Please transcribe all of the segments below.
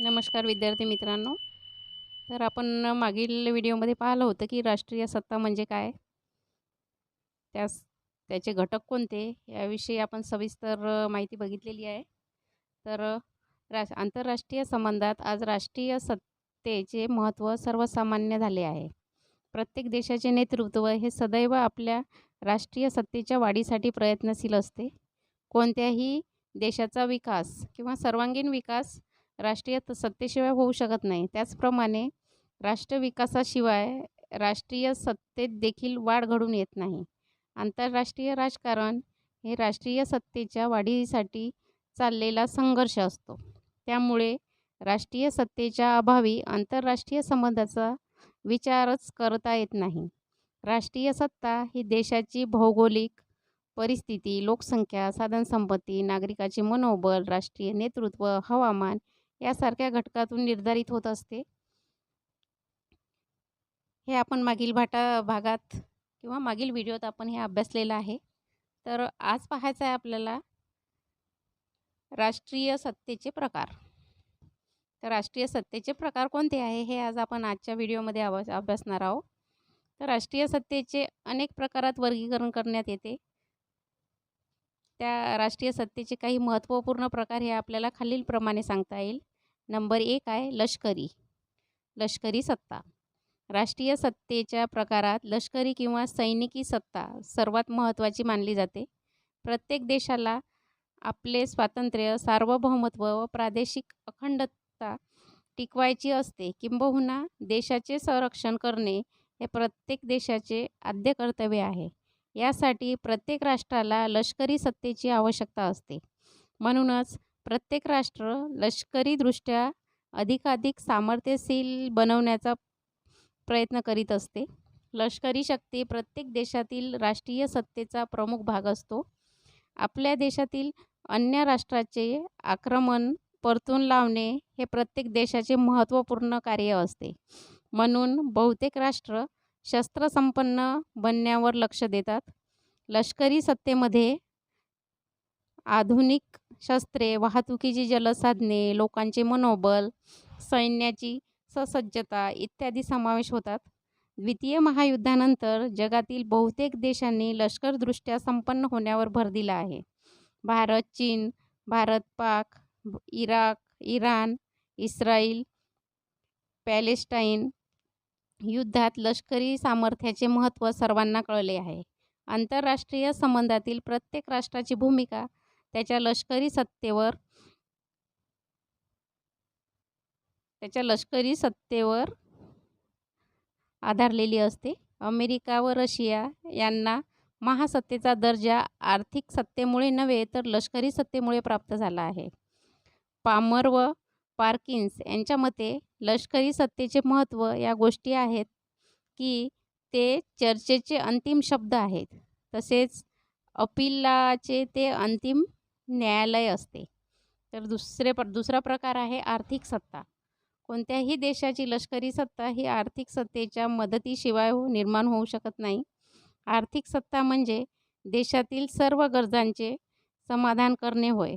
नमस्कार विद्यार्थी मित्रांनो. तर आपण मागील व्हिडिओमध्ये पाहिलं होतं की राष्ट्रीय सत्ता म्हणजे काय? त्यास त्याचे घटक कोणते? याविषयी आपण सविस्तर माहिती बघितलेली आहे. तर अ, रा आंतरराष्ट्रीय संबंधात आज राष्ट्रीय सत्तेचे महत्त्व सर्वसामान्य झाले आहे. प्रत्येक देशाचे नेतृत्व हे सदैव आपल्या राष्ट्रीय सत्तेच्या वाढीसाठी प्रयत्नशील असते. कोणत्याही देशाचा विकास किंवा सर्वांगीण विकास राष्ट्रीय त सत्तेशिवाय होऊ शकत नाही. त्याचप्रमाणे राष्ट्रविकासाशिवाय राष्ट्रीय सत्तेत देखील वाढ घडून येत नाही. आंतरराष्ट्रीय राजकारण हे राष्ट्रीय सत्तेच्या वाढीसाठी चाललेला संघर्ष असतो. त्यामुळे राष्ट्रीय सत्तेच्या अभावी आंतरराष्ट्रीय संबंधाचा विचारच करता येत नाही. राष्ट्रीय सत्ता ही देशाची भौगोलिक परिस्थिती लोकसंख्या साधनसंपत्ती नागरिकाचे मनोबल राष्ट्रीय नेतृत्व हवामान यासारख्या घटकातून निर्धारित होत असते. हे आपण मागील भाटा भागात किंवा मागील व्हिडिओत आपण हे अभ्यासलेलं आहे. तर आज पाहायचं आहे आपल्याला राष्ट्रीय सत्तेचे प्रकार. तर राष्ट्रीय सत्तेचे प्रकार कोणते आहे हे आज आपण आजच्या व्हिडिओमध्ये अव अभ्यासणार आहोत. तर राष्ट्रीय सत्तेचे अनेक प्रकारात वर्गीकरण करण्यात येते. त्या राष्ट्रीय सत्तेचे काही महत्त्वपूर्ण प्रकार हे आपल्याला खालीलप्रमाणे सांगता येईल. नंबर एक आहे लष्करी. लष्करी सत्ता. राष्ट्रीय सत्तेच्या प्रकारात लष्करी किंवा सैनिकी सत्ता सर्वात महत्त्वाची मानली जाते. प्रत्येक देशाला आपले स्वातंत्र्य सार्वभौमत्व व प्रादेशिक अखंडता टिकवायची असते. किंबहुना देशाचे संरक्षण करणे हे प्रत्येक देशाचे आद्य कर्तव्य आहे. यासाठी प्रत्येक राष्ट्राला लष्करी सत्तेची आवश्यकता असते. म्हणूनच प्रत्येक राष्ट्र लष्करीदृष्ट्या अधिकाधिक सामर्थ्यशील बनवण्याचा प्रयत्न करीत असते. लष्करी शक्ती प्रत्येक देशातील राष्ट्रीय सत्तेचा प्रमुख भाग असतो. आपल्या देशातील अन्य राष्ट्राचे आक्रमण परतून लावणे हे प्रत्येक देशाचे महत्त्वपूर्ण कार्य असते. म्हणून बहुतेक राष्ट्र शस्त्रसंपन्न बनण्यावर लक्ष देतात. लष्करी सत्तेमध्ये आधुनिक शस्त्रे वाहतुकीची जलसाधने लोकांचे मनोबल सैन्याची ससज्जता इत्यादी समावेश होतात. द्वितीय महायुद्धानंतर जगातील बहुतेक देशांनी लष्करदृष्ट्या संपन्न होण्यावर भर दिला आहे. भारत चीन Bharat Pak Iraq Iran Israel Palestine युद्धात लष्करी सामर्थ्याचे महत्त्व सर्वांना कळले आहे. आंतरराष्ट्रीय संबंधातील प्रत्येक राष्ट्राची भूमिका त्याच्या लष्करी सत्तेवर त्याच्या लष्करी सत्तेवर आधारलेली असते. अमेरिका व रशिया यांना महासत्तेचा दर्जा आर्थिक सत्तेमुळे नव्हे तर लष्करी सत्तेमुळे प्राप्त झाला आहे. पामर व पार्किन्स यांच्या मते लष्करी सत्तेचे महत्त्व या गोष्टी आहेत की ते चर्चेचे अंतिम शब्द आहेत. तसेच अपिलाचे ते अंतिम न्यायालय असते. तर दुसरे प्र दुसरा प्रकार आहे आर्थिक सत्ता. कोणत्याही देशाची लष्करी सत्ता ही आर्थिक सत्तेच्या मदतीशिवाय हो निर्माण होऊ शकत नाही. आर्थिक सत्ता म्हणजे देशातील सर्व गरजांचे समाधान करणे होय.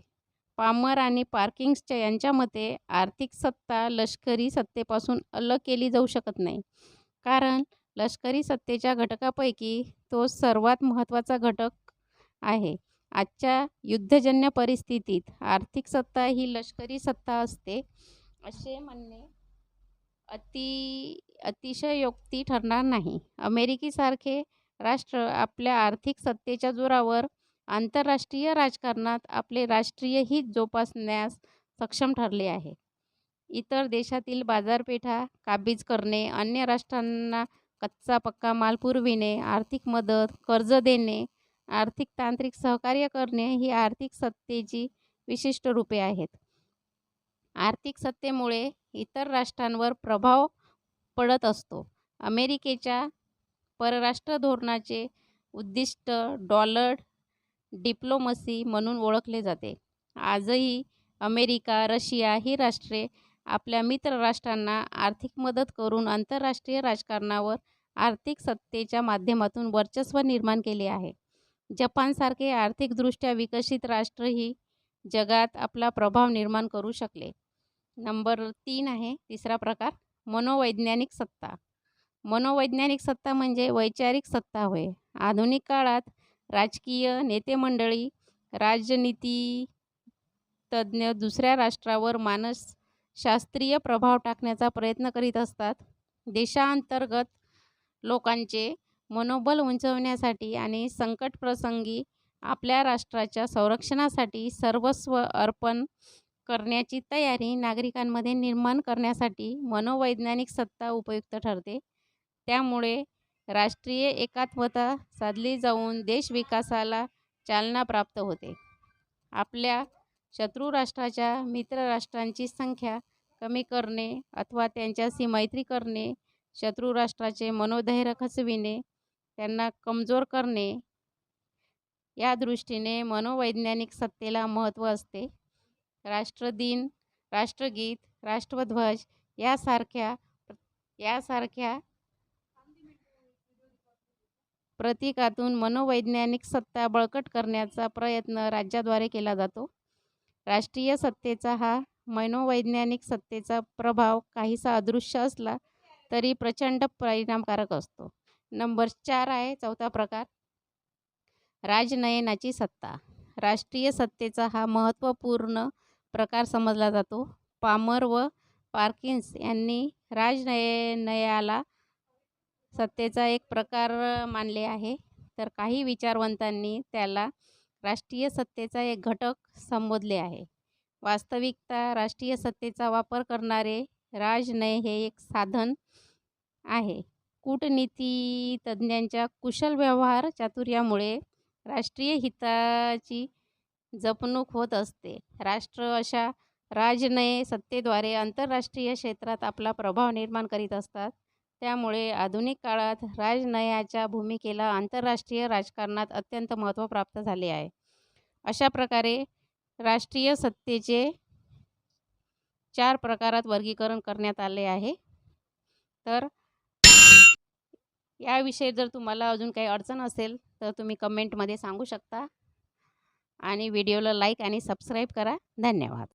पामर आणि पार्किंग्सच्या यांच्या मते आर्थिक सत्ता लष्करी सत्तेपासून अलग केली जाऊ शकत नाही. कारण लष्करी सत्तेच्या घटकापैकी तो सर्वात महत्त्वाचा घटक आहे. आजच्या युद्धजन्य परिस्थितीत आर्थिक सत्ता ही लष्करी सत्ता असते असे म्हणणे अति अतिशयोक्ती ठरणार नाही. अमेरिकेसारखे राष्ट्र आपल्या आर्थिक सत्तेच्या जोरावर आंतरराष्ट्रीय राजकारणात आपले राष्ट्रीय हित जोपासण्यास सक्षम ठरले आहे. इतर देशातील बाजारपेठा काबीज करणे अन्य राष्ट्रांना कच्चा पक्का माल पुरविणे आर्थिक मदत कर्ज देणे आर्थिक तांत्रिक सहकार्य करणे ही आर्थिक सत्तेची विशिष्ट रूपे आहेत. आर्थिक सत्तेमुळे इतर राष्ट्रांवर प्रभाव पडत असतो. अमेरिकेच्या परराष्ट्र धोरणाचे उद्दिष्ट डॉलर डिप्लोमसी म्हणून ओळखले जाते. आजही अमेरिका रशिया ही राष्ट्रे आपल्या मित्र राष्ट्रांना आर्थिक मदत करून आंतरराष्ट्रीय राजकारणावर आर्थिक सत्तेच्या माध्यमातून वर्चस्व निर्माण केले आहे. जपानसारखे आर्थिकदृष्ट्या विकसित राष्ट्रही जगात आपला प्रभाव निर्माण करू शकले. नंबर तीन आहे तिसरा प्रकार मनोवैज्ञानिक सत्ता. मनोवैज्ञानिक सत्ता म्हणजे वैचारिक सत्ता होय. आधुनिक काळात राजकीय नेतेमंडळी राजनीती तज्ज्ञ दुसऱ्या राष्ट्रावर मानसशास्त्रीय प्रभाव टाकण्याचा प्रयत्न करीत असतात. देशांतर्गत लोकांचे मनोबल उंचवण्यासाठी आणि संकटप्रसंगी आपल्या राष्ट्राच्या संरक्षणासाठी सर्वस्व अर्पण करण्याची तयारी नागरिकांमध्ये निर्माण करण्यासाठी मनोवैज्ञानिक सत्ता उपयुक्त ठरते. त्यामुळे राष्ट्रीय एकात्मता साधली जाऊन देश विकासाला चालना प्राप्त होते. आपल्या शत्रू राष्ट्राच्या मित्र राष्ट्रांची संख्या कमी करणे अथवा त्यांच्याशी मैत्री करणे शत्रू राष्ट्राचे मनोधैर्य खचविणे त्यांना कमजोर करणे या दृष्टीने मनोवैज्ञानिक सत्तेला महत्त्व असते. राष्ट्रदिन राष्ट्रगीत राष्ट्रध्वज यासारख्या यासारख्या प्रतीकातून मनोवैज्ञानिक सत्ता बळकट करण्याचा प्रयत्न राज्याद्वारे केला जातो. राष्ट्रीय सत्तेचा हा मनोवैज्ञानिक सत्तेचा प्रभाव काहीसा अदृश्य असला तरी प्रचंड परिणामकारक असतो. नंबर चार आहे चौथा प्रकार. राजनयनाची सत्ता. राष्ट्रीय सत्तेचा हा महत्त्वपूर्ण प्रकार समजला जातो. पामर व पार्किन्स यांनी राजनयनयाला सत्तेचा एक प्रकार मानले आहे. तर काही विचारवंतांनी त्याला राष्ट्रीय सत्तेचा एक घटक संबोधले आहे. वास्तविकता राष्ट्रीय सत्तेचा वापर करणारे राजनय हे एक साधन आहे. कूटनीती तज्ज्ञांच्या कुशल व्यवहार चातुर्यामुळे राष्ट्रीय हिताची जपणूक होत असते. राष्ट्र अशा राजनय सत्तेद्वारे आंतरराष्ट्रीय क्षेत्रात आपला प्रभाव निर्माण करीत असतात. त्यामुळे आधुनिक काळात राजनयाच्या भूमिकेला आंतरराष्ट्रीय राजकारणात अत्यंत महत्त्व प्राप्त झाले आहे. अशा प्रकारे राष्ट्रीय सत्तेचे चार प्रकारात वर्गीकरण करण्यात आले आहे. तर याविषयी जर तुम्हाला अजून काही अडचण असेल तर तुम्ही कमेंटमध्ये सांगू शकता. आणि व्हिडिओला लाईक आणि सबस्क्राईब करा. धन्यवाद.